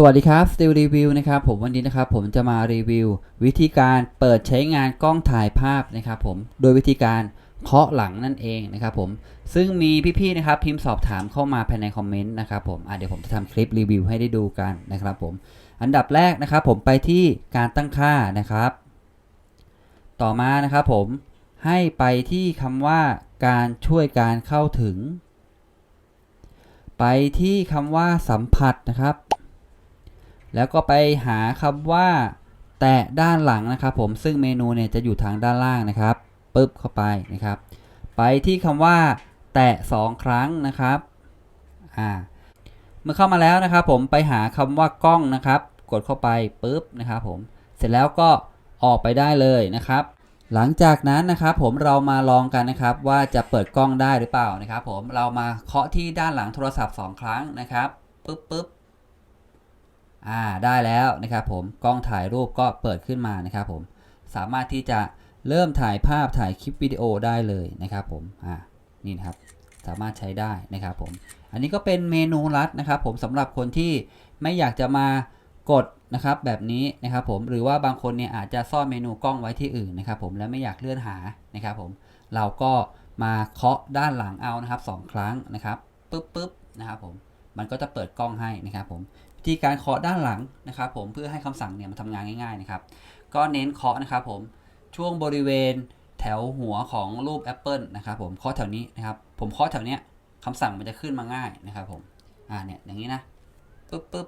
สวัสดีครับ Still Review นะครับผมวันนี้นะครับผมจะมารีวิว วิธีการเปิดใช้งานกล้องถ่ายภาพนะครับผมโดยวิธีการเคาะหลังนั่นเองนะครับผมซึ่งมีพี่ๆนะครับพิมพ์สอบถามเข้ามาภายในคอมเมนต์นะครับผมเดี๋ยวผมจะทำคลิปรีวิวให้ได้ดูกันนะครับผมอันดับแรกนะครับผมไปที่การตั้งค่านะครับ ต่อมานะครับผมให้ไปที่คำว่าการช่วยการเข้าถึง ไปที่คำว่าสัมผัสนะครับ แล้วก็ไปหาคำว่า แตะด้านหลังนะครับ ผมซึ่งเมนูเนี่ยจะอยู่ทางด้านล่างนะครับปึ๊บเข้าไปนะครับ ไปที่คำว่า แตะ 2 ครั้งนะครับอ่าเมื่อเข้ามาแล้วนะครับ ผมไปหาคำว่ากล้องนะครับ กดเข้าไปปึ๊บนะครับผมเสร็จแล้วก็ออกไปได้เลยนะครับ หลังจากนั้นนะครับ ผมเรามาลองกันนะครับ ว่าจะเปิดกล้องได้หรือเปล่านะครับ ผมเรามาเคาะที่ด้านหลังโทรศัพท์ 2 ครั้งนะครับปึ๊บปึ๊บ อ่าได้แล้วนะครับผมกล้องถ่ายรูปก็เปิดขึ้นมานะครับผมสามารถที่จะเริ่มถ่ายภาพถ่ายคลิปวิดีโอได้เลยนะครับผมอ่านี่นะครับสามารถใช้ได้นะครับผมอันนี้ก็เป็นเมนูลัดนะครับผมสำหรับคนที่ไม่อยากจะมากดนะครับแบบนี้นะครับผมหรือว่าบางคนเนี่ยอาจจะซ่อนเมนูกล้องไว้ที่อื่นนะครับผมแล้วไม่อยากเลื่อนหานะครับผมเราก็มาเคาะด้านหลังเอานะครับสองครั้งนะครับปึ๊บปึ๊บนะครับผมมันก็จะเปิดกล้องให้นะครับผม วิธีการเคาะด้านหลังนะครับผมเพื่อให้คำสั่งเนี่ยมันทำงานง่ายๆนะครับก็เน้นเคาะนะครับผมช่วงบริเวณแถวหัวของรูปแอปเปิลนะครับผมเคาะแถวนี้นะครับผมเคาะแถวเนี้ยคำสั่งมันจะขึ้นมาง่ายนะครับผมอ่าเนี่ยอย่างนี้นะปึ๊บปึ๊บ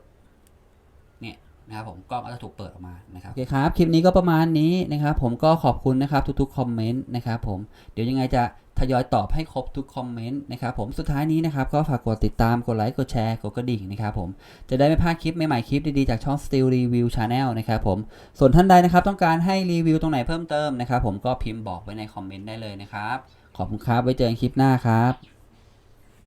เนี่ยนะครับผมกล้องก็จะถูกเปิดออกมานะครับโอเคครับ คลิปนี้ก็ประมาณนี้นะครับ ผมก็ขอบคุณนะครับทุกๆคอมเมนต์นะครับผมเดี๋ยวยังไงจะ ทยอยตอบให้ครบทุกคอมเมนต์นะครับผมสุดท้ายนี้นะครับ ก็ฝากกดติดตามกดไลค์กดแชร์กดกระดิ่งนะครับผมจะได้ไม่พลาดคลิปใหม่ๆคลิปดีๆ จากช่อง Steel Review Channel นะครับผมส่วนท่านใดนะครับต้องการให้รีวิวตรงไหนเพิ่มเติมนะครับผมก็พิมพ์บอกไว้ในคอมเมนต์ได้เลยนะครับขอบคุณครับไว้เจอกันคลิปหน้าครับ